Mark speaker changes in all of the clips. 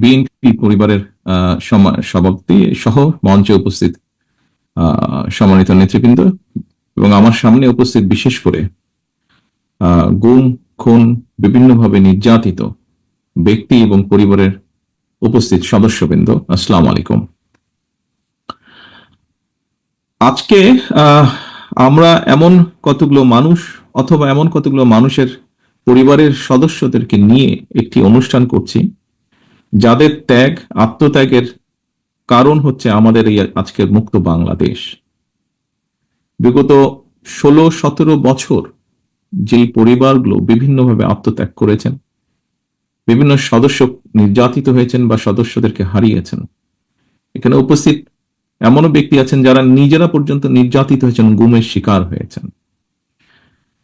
Speaker 1: BNP পরিবারের সভাপতি সহ মঞ্চে উপস্থিত সম্মানিত নেতৃবৃন্দ এবং আমার সামনে উপস্থিত বিশেষ করে গুম, খুন বিভিন্নভাবে নির্যাতিত ব্যক্তি এবং পরিবারের উপস্থিত সদস্যবৃন্দ, আসসালাম আলাইকুম। আজকে আমরা এমন কতগুলো মানুষ অথবা এমন কতগুলো মানুষের পরিবারের সদস্যদেরকে নিয়ে একটি অনুষ্ঠান করছি। যাদের ত্যাগ, আত্মত্যাগের কারণ হচ্ছে আমাদের এই আজকের মুক্ত বাংলাদেশ। বিগত ষোলো, সতেরো বছর যে পরিবারগুলো বিভিন্নভাবে আত্মত্যাগ করেছেন, বিভিন্ন সদস্য নির্যাতিত হয়েছেন বা সদস্যদেরকে হারিয়েছেন, এখানে উপস্থিত এমনও ব্যক্তি আছেন যারা নিজেরা পর্যন্ত নির্যাতিত হয়েছেন, গুমের শিকার হয়েছেন।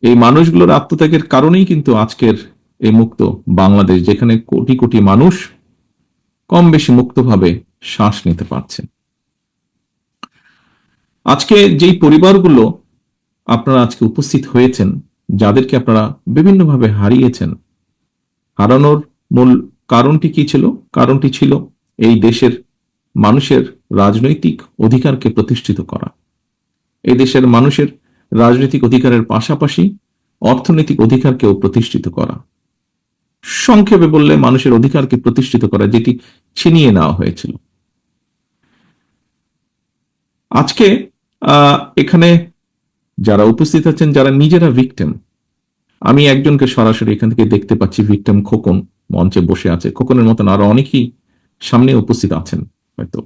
Speaker 1: এই মানুষগুলোর আত্মত্যাগের কারণেই কিন্তু আজকের এই মুক্ত বাংলাদেশ, যেখানে কোটি কোটি মানুষ কম বেশি মুক্তভাবে শ্বাস নিতে পারছেন। আজকে যেই পরিবারগুলো আপনারা আজকে উপস্থিত হয়েছেন, যাদেরকে আপনারা বিভিন্নভাবে হারিয়েছেন, হারানোর মূল কারণটি কি ছিল? কারণটি ছিল এই দেশের মানুষের রাজনৈতিক অধিকারকে প্রতিষ্ঠিত করা। এই দেশের মানুষের রাজনৈতিক অধিকারের পাশাপাশি অর্থনৈতিক অধিকারকেও প্রতিষ্ঠিত করা। সংক্ষেপে বললে মানুষের অধিকারকে প্রতিষ্ঠিত করা, যেটি ছিনিয়ে নেওয়া হয়েছিল। আজকে এখানে যারা উপস্থিত আছেন, যারা নিজেরা ভিকটেম আমি একজনকে সরাসরি এখান থেকে দেখতে পাচ্ছি ভিকটেম খোকন মঞ্চে বসে আছে। খোকনের মতন আরও অনেকেই সামনে উপস্থিত আছেন, হয়তো।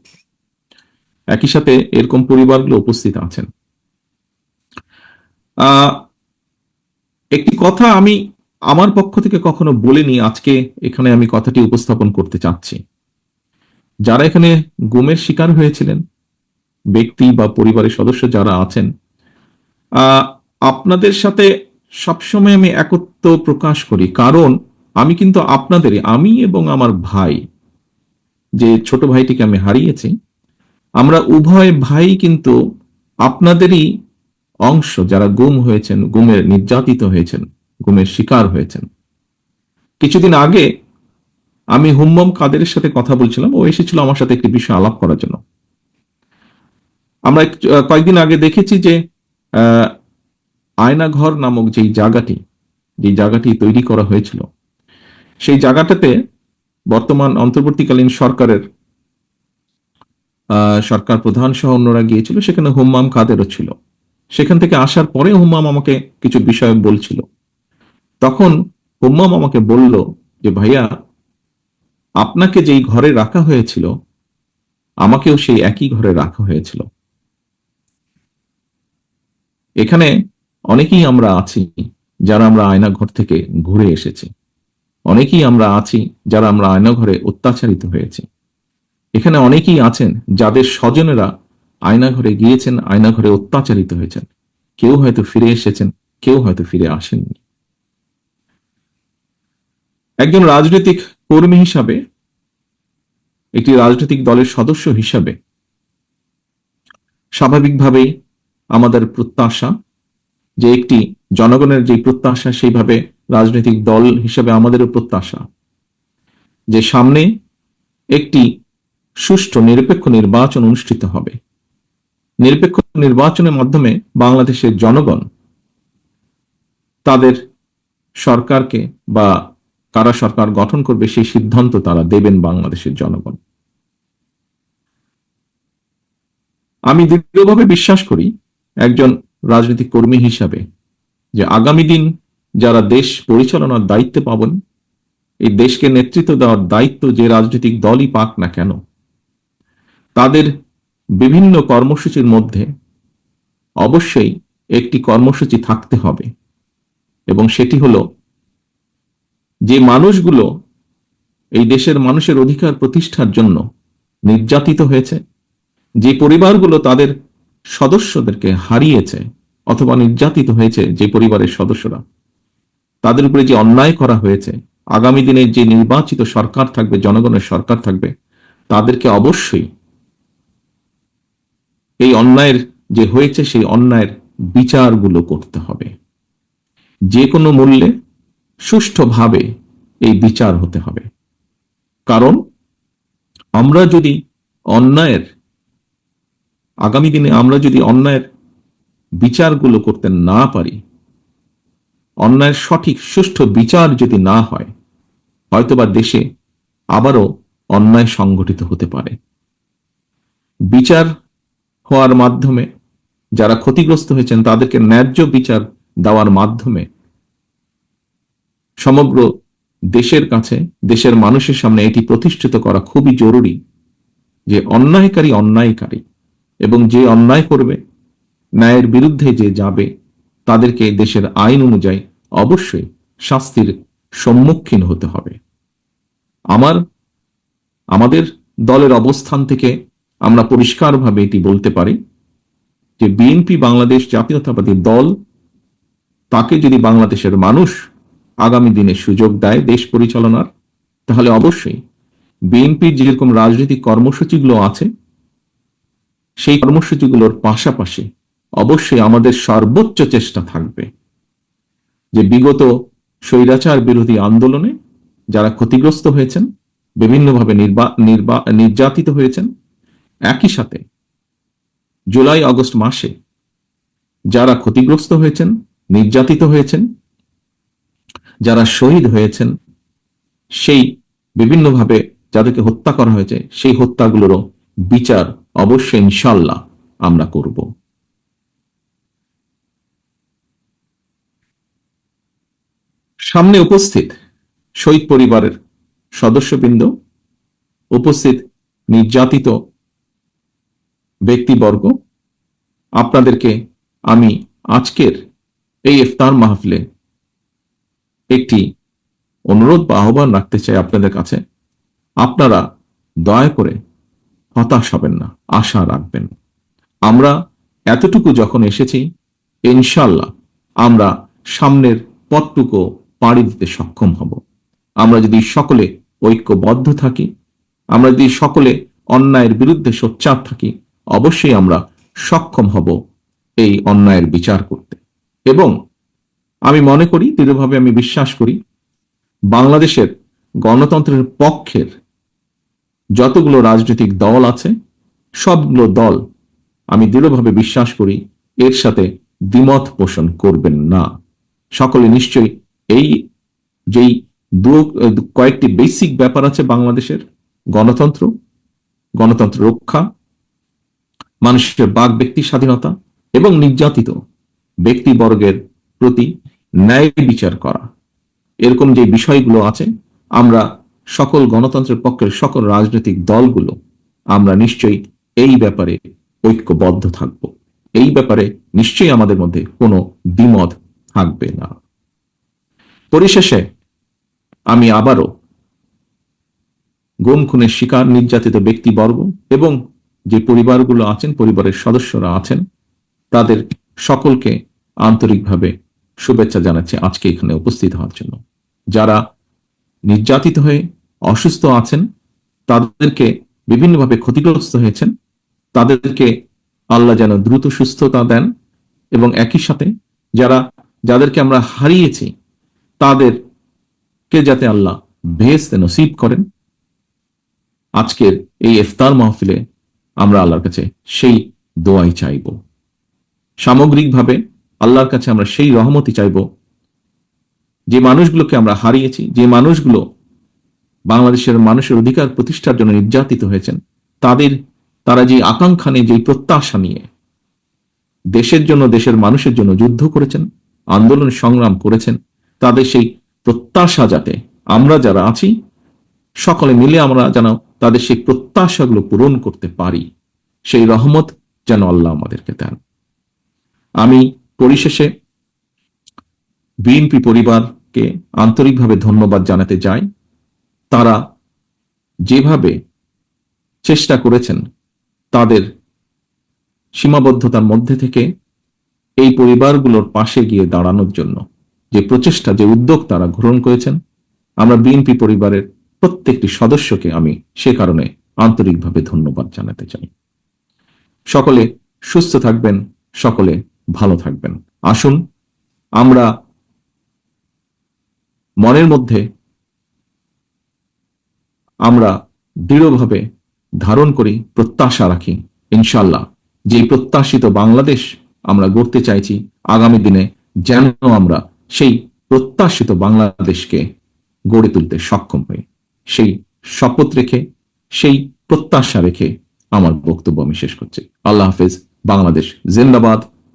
Speaker 1: একই সাথে এরকম পরিবারগুলো উপস্থিত আছেন। একটি কথা আমি আমার পক্ষ থেকে কখনো বলিনি, আজকে এখানে আমি কথাটি উপস্থাপন করতে চাচ্ছি। যারা এখানে গুমের শিকার হয়েছিলেন, ব্যক্তি বা পরিবারের সদস্য যারা আছেন আপনাদের সাথে সবসময় আমি একত্র প্রকাশ করি। কারণ আমি কিন্তু আপনাদের, আমি এবং আমার ভাই, যে ছোট ভাইটিকে আমি হারিয়েছি, আমরা উভয় ভাই কিন্তু আপনাদেরই অংশ যারা গুম হয়েছেন, গুমের নির্যাতিত হয়েছেন, গুমের শিকার হয়েছেন। কিছুদিন আগে আমি হুম্মম কাদেরের সাথে কথা বলছিলাম, ও এসেছিল আমার সাথে একটি বিষয় আলাপ করার জন্য। আমরা কয়েকদিন আগে দেখেছি যে আয়নাঘর নামক যেই জায়গাটি যে জায়গাটি তৈরি করা হয়েছিল, সেই জায়গাটাতে বর্তমান অন্তর্বর্তীকালীন সরকারের সরকার প্রধান সহ অন্যরা গিয়েছিল, সেখানে হুম্মাম কাদেরও ছিল। সেখান থেকে আসার পরে হুম্মাম আমাকে কিছু বিষয় বলছিল। তখন হুম্মাম আমাকে বলল যে, ভাইয়া আপনাকে যেই ঘরে রাখা হয়েছিল, আমাকেও সেই একই ঘরে রাখা হয়েছিল। এখানে অনেকেই আমরা আছি যারা আমরা আয়না ঘর থেকে ঘুরে এসেছি। অনেকেই আমরা আছি যারা আমরা আয়না ঘরে অত্যাচারিত হয়েছি। এখানে অনেকেই আছেন যাদের স্বজনেরা আয়না ঘরে গিয়েছেন আয়না ঘরে অত্যাচারিত হয়েছেন। কেউ হয়তো ফিরে এসেছেন, কেউ হয়তো ফিরে আসেননি। একজন রাজনৈতিক কর্মী হিসাবে, একটি রাজনৈতিক দলের সদস্য হিসাবে স্বাভাবিকভাবেই আমাদের প্রত্যাশা যে একটি জনগণের যে প্রত্যাশা, সেইভাবে রাজনৈতিক দল হিসাবে আমাদেরও প্রত্যাশা যে সামনে একটি সুষ্ঠু, নিরপেক্ষ নির্বাচন অনুষ্ঠিত হবে। নিরপেক্ষ নির্বাচনের মাধ্যমে বাংলাদেশের জনগণ তাদের সরকারকে বা কারা সরকার গঠন করবে সেই সিদ্ধান্ত তারা দেবেন বাংলাদেশের জনগণ। আমি দৃঢ়ভাবে বিশ্বাস করি একজন রাজনৈতিক কর্মী হিসাবে যে আগামী দিন যারা দেশ পরিচালনার দায়িত্বে পাবেন, এই দেশকে নেতৃত্ব দেওয়ার দায়িত্ব যে রাজনৈতিক দলই পাক না কেন, তাদের বিভিন্ন কর্মসূচির মধ্যে অবশ্যই একটি কর্মসূচি থাকতে হবে এবং সেটি হলো যে মানুষগুলো এই দেশের মানুষের অধিকার প্রতিষ্ঠার জন্য নির্যাতিত হয়েছে, যে পরিবারগুলো তাদের সদস্যদেরকে হারিয়েছে অথবা নির্যাতিত হয়েছে যে পরিবারের সদস্যরা, তাদের উপরে যে অন্যায় করা হয়েছে, আগামী দিনে যে নির্বাচিত সরকার থাকবে, জনগণের সরকার থাকবে, তাদেরকে অবশ্যই এই অন্যায়ের যে হয়েছে, সেই অন্যায়ের বিচারগুলো করতে হবে। যে কোনো মূল্যে সুষ্ঠুভাবে এই বিচার হতে হবে। কারণ আমরা যদি অন্যায়ের, আগামী দিনে আমরা যদি অন্যায়ের বিচারগুলো করতে না পারি, অন্যায়ের সঠিক, সুষ্ঠু বিচার যদি না হয়, হয়তোবা দেশে আবারও অন্যায় সংগঠিত হতে পারে। বিচার হওয়ার মাধ্যমে, যারা ক্ষতিগ্রস্ত হয়েছেন, তাদেরকে ন্যায্য বিচার দেওয়ার মাধ্যমে সমগ্র দেশের কাছে, দেশের মানুষের সামনে এটি প্রতিষ্ঠিত করা খুবই জরুরি যে অন্যায়কারী অন্যায়কারী এবং যে অন্যায় করবে, ন্যায়ের বিরুদ্ধে যে যাবে, তাদেরকে দেশের আইন অনুযায়ী অবশ্যই শাস্তির সম্মুখীন হতে হবে। আমার, আমাদের দলের অবস্থান থেকে আমরা পরিষ্কারভাবে এটি বলতে পারি যে বিএনপি বাংলাদেশ জাতীয়তাবাদী দল, তাকে যদি বাংলাদেশের মানুষ আগামী দিনে সুযোগ দেয় দেশ পরিচালনার, তাহলে অবশ্যই বিএনপির যেরকম রাজনৈতিক কর্মসূচিগুলো আছে, সেই কর্মসূচিগুলোর পাশাপাশি অবশ্যই আমাদের সর্বোচ্চ চেষ্টা থাকবে যে বিগত স্বৈরাচার বিরোধী আন্দোলনে যারা ক্ষতিগ্রস্ত হয়েছেন, বিভিন্নভাবে নির্যাতিত হয়েছেন, একই সাথে জুলাই আগস্ট মাসে যারা ক্ষতিগ্রস্ত হয়েছেন, নির্যাতিত হয়েছেন যারা শহীদ হয়েছেন, সেই বিভিন্নভাবে যাদেরকে হত্যা করা হয়েছে, সেই হত্যাগুলোরও বিচার অবশ্যই ইনশাল্লাহ আমরা করব। সামনে উপস্থিত শহীদ পরিবারের সদস্যবৃন্দ, উপস্থিত নির্যাতিত ব্যক্তিবর্গ, আপনাদেরকে আমি আজকের এই ইফতার মাহফিলে একটি অনুরোধ বা আহ্বান রাখতে চাই আপনাদের কাছে। আপনারা দয়া করে হতাশ হবেন না, আশা রাখবেন। আমরা এতটুকু যখন এসেছি ইনশাল্লাহ আমরা সামনের পথটুকু পাড়ি দিতে সক্ষম হব। আমরা যদি সকলে ঐক্যবদ্ধ থাকি, আমরা যদি সকলে অন্যায়ের বিরুদ্ধে সোচ্চার থাকি, অবশ্যই আমরা সক্ষম হব এই অন্যায়ের বিচার করতে। এবং আমি মনে করি, দৃঢ়ভাবে আমি বিশ্বাস করি, বাংলাদেশের গণতন্ত্রের পক্ষের যতগুলো রাজনৈতিক দল আছে, সবগুলো দল আমি দৃঢ়ভাবে বিশ্বাস করি, এর সাথে দ্বিমত পোষণ করবেন না। সকলে নিশ্চয়ই এই যেই দু, কয়েকটি বেসিক ব্যাপার আছে বাংলাদেশের, গণতন্ত্র গণতন্ত্র রক্ষা, মানুষের বাক ব্যক্তি স্বাধীনতা এবং নির্যাতিত ব্যক্তিবর্গের প্রতি ন্যায় বিচার করা। এরকম যে বিষয়গুলো আছে, আমরা সকল গণতন্ত্রের পক্ষের সকল রাজনৈতিক দলগুলো, আমরা নিশ্চয়ই এই ব্যাপারে ঐক্যবদ্ধ থাকব। এই ব্যাপারে নিশ্চয়ই আমাদের মধ্যে কোনো দ্বিমত থাকবে না। পরিশেষে আমি আবারও গুম, খুনের শিকার, নির্যাতিত ব্যক্তিবর্গ এবং যে পরিবারগুলো আছেন, পরিবারের সদস্যরা আছেন, তাদের সকলকে আন্তরিকভাবে শুভেচ্ছা জানাচ্ছি আজকে এখানে উপস্থিত হওয়ার জন্য। যারা নির্যাতিত হয়ে অসুস্থ আছেন, তাদেরকে বিভিন্নভাবে ক্ষতিগ্রস্ত হয়েছেন। তাদেরকে আল্লাহ যেন দ্রুত সুস্থতা দেন এবং একই সাথে যারা, যাদেরকে আমরা হারিয়েছি, তাদেরকে যাতে আল্লাহ ভেস্তে নসিব করেন। আজকের এই ইফতার মাহফিলে আমরা আল্লাহর কাছে সেই দোয়াই চাইব। সামগ্রিকভাবে আল্লাহর কাছে আমরা সেই রহমতি চাইব। যে মানুষগুলোকে আমরা হারিয়েছি, যে মানুষগুলো বাংলাদেশের মানুষের অধিকার প্রতিষ্ঠার জন্য নির্যাতিত হয়েছেন, তাদের, তারা যে আকাঙ্ক্ষা নিয়ে, যে প্রত্যাশা নিয়ে দেশের জন্য, দেশের মানুষের জন্য যুদ্ধ করেছেন, আন্দোলন সংগ্রাম করেছেন, তাদের সেই প্রত্যাশা যাতে আমরা যারা আছি, সকলে মিলে আমরা যেন তাদের সেই প্রত্যাশাগুলো পূরণ করতে পারি। সেই রহমত যেন আল্লাহ আমাদেরকে দেন। আমি পরিশেষে বিএনপি পরিবারকে আন্তরিকভাবে ধন্যবাদ জানাতে চাই। তারা যেভাবে চেষ্টা করেছেন, তাদের সীমাবদ্ধতার মধ্যে থেকে এই পরিবারগুলোর পাশে গিয়ে দাঁড়ানোর জন্য যে প্রচেষ্টা, যে উদ্যোগ তারা গ্রহণ করেছেন, আমরা বিএনপি পরিবারের প্রত্যেকটি সদস্যকে আমি সে কারণে আন্তরিকভাবে ধন্যবাদ জানাতে চাই। সকলে সুস্থ থাকবেন, সকলে ভালো থাকবেন। আসুন, আমরা মনের মধ্যে আমরা দৃঢ়ভাবে ধারণ করি, প্রত্যাশা রাখি ইনশাল্লাহ যে প্রত্যাশিত বাংলাদেশ আমরা গড়তে চাইছি, আগামী দিনে যেন আমরা সেই প্রত্যাশিত বাংলাদেশকে গড়ে তুলতে সক্ষম হই। সেই শপথ রেখে, সেই প্রত্যাশা রেখে আমার বক্তব্য আমি শেষ করছি। আল্লাহ হাফেজ, বাংলাদেশ জিন্দাবাদ।